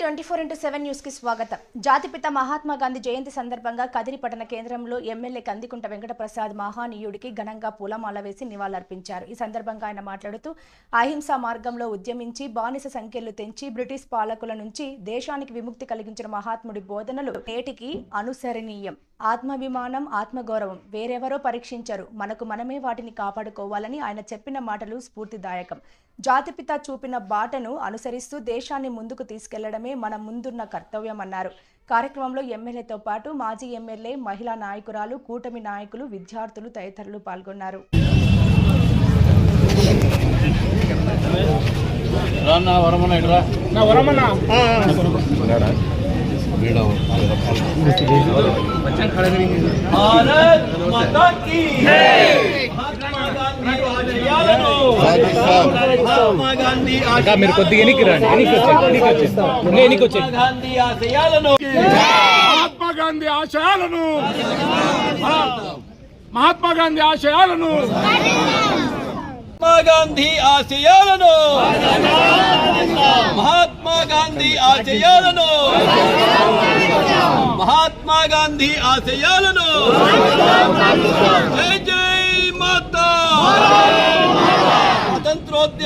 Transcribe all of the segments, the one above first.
Twenty four into seven న్యూస్కి స్వాగతం జాతిపిత మహాత్మా గాంధీ జయంతి సందర్భంగా కదిరి పట్టణ కేంద్రంలో ఎమ్మెల్యే కందికుంట వెంకటప్రసాద్ మహానీయుడికి ఘనంగా పూలమాల వేసి నివాళులర్పించారు. ఈ సందర్భంగా ఆయన మాట్లాడుతూ అహింసా మార్గంలో ఉద్యమించి బానిస సంఖ్యలు తెంచి బ్రిటిష్ పాలకుల నుంచి దేశానికి విముక్తి కలిగించిన మహాత్ముడి బోధనలు నేటికి అనుసరణీయం. ఆత్మాభిమానం ఆత్మగౌరవం వేరెవరో పరీక్షించరు. మనకు మనమే వాటిని కాపాడుకోవాలని ఆయన చెప్పిన మాటలు స్ఫూర్తిదాయకం. జాతిపిత చూపిన బాటను అనుసరిస్తూ దేశాన్ని ముందుకు తీసుకెళ్ళడమే మన ముందున్న కర్తవ్యం అన్నారు కార్యక్రమంలో ఎమ్మెల్యేతో పాటు మాజీ ఎమ్మెల్యే మహిళా నాయకురాలు కూటమి నాయకులు విద్యార్థులు తదితరులు పాల్గొన్నారు. ఇంకా మీరు కొద్దిగా ఎనికి రండి. ఎనికి వచ్చేది ఎనికి వచ్చేది ఎనికి వచ్చేది మహాత్మా గాంధీ ఆశయాలను మహాత్మా గాంధీ ఆశయాలను మహాత్మా గాంధీ ఆశయాలను మహాత్మా గాంధీ ఆశయాలను మహాత్మా గాంధీ ఆశయాలను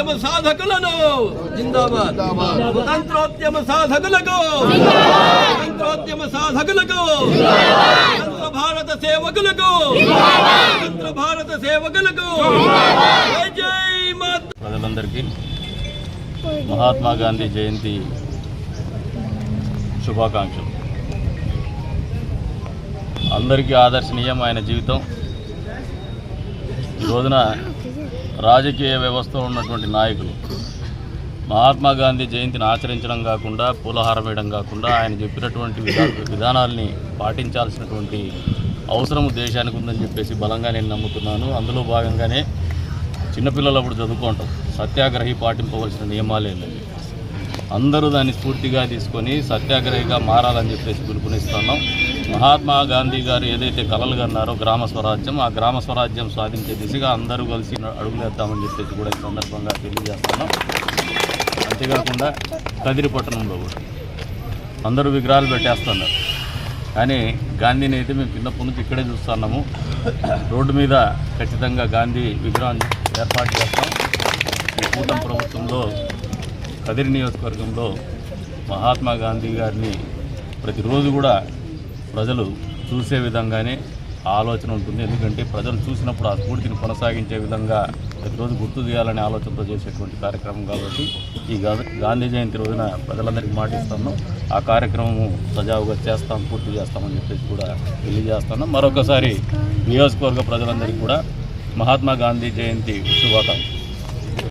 స్వతంత్రోద్యమ సాధకులను. జిందాబాద్. స్వతంత్రోద్యమ సాధకులకు. స్వతంత్రోద్యమ సాధకులకు. స్వతంత్ర భారత సేవకులకు. స్వతంత్ర భారత సేవకులకు. జై జై మాతా. ప్రజలందరికీ మహాత్మా గాంధీ జయంతి శుభాకాంక్షలు. అందరికీ ఆదర్శనీయం ఆయన జీవితం. ఈ రోజున రాజకీయ వ్యవస్థలో ఉన్నటువంటి నాయకులు. మహాత్మా గాంధీ జయంతిని ఆచరించడం కాకుండా పూలహారం వేయడం కాకుండా ఆయన చెప్పినటువంటి విధానాల్ని పాటించాల్సినటువంటి అవసరం దేశానికి ఉందని చెప్పేసి బలంగా నేను నమ్ముతున్నాను. అందులో భాగంగానే చిన్నపిల్లలు అప్పుడు చదువుకుంటాం. సత్యాగ్రహి పాటింపవలసిన నియమాలు ఏంటండి? అందరూ దాన్ని స్ఫూర్తిగా తీసుకొని సత్యాగ్రహిగా మారాలని చెప్పేసి పిలుపునిస్తున్నాం. మహాత్మా గాంధీ గారు ఏదైతే కలలు కన్నారో గ్రామ స్వరాజ్యం ఆ గ్రామ స్వరాజ్యం సాధించే దిశగా అందరూ కలిసి అడుగులేద్దామని చెప్పేసి కూడా ఈ సందర్భంగా తెలియజేస్తున్నాం. అంతేకాకుండా కదిరి పట్టణంలో కూడా అందరూ విగ్రహాలు పెట్టేస్తున్నారు. కానీ గాంధీని అయితే మేము చిన్నప్పటి నుంచి ఇక్కడే చూస్తున్నాము. రోడ్డు మీద ఖచ్చితంగా గాంధీ విగ్రహం ఏర్పాటు చేస్తాం. ఈ కూటమి ప్రభుత్వంలో కదిరి నియోజకవర్గంలో మహాత్మా గాంధీ గారిని ప్రతిరోజు కూడా ప్రజలు చూసే విధంగానే ఆలోచన ఉంటుంది. ఎందుకంటే ప్రజలు చూసినప్పుడు ఆ స్ఫూర్తిని కొనసాగించే విధంగా ప్రతిరోజు గుర్తు చేయాలనే ఆలోచనతో చేసేటువంటి కార్యక్రమం కాబట్టి ఈ గాంధీ జయంతి రోజున ప్రజలందరికీ మాటిస్తున్నాం ఆ కార్యక్రమము సజావుగా చేస్తాం పూర్తి చేస్తామని చెప్పేసి కూడా తెలియజేస్తున్నాం మరొకసారి నియోజకవర్గ ప్రజలందరికీ కూడా మహాత్మా గాంధీ జయంతి శుభాకాంక్షలు.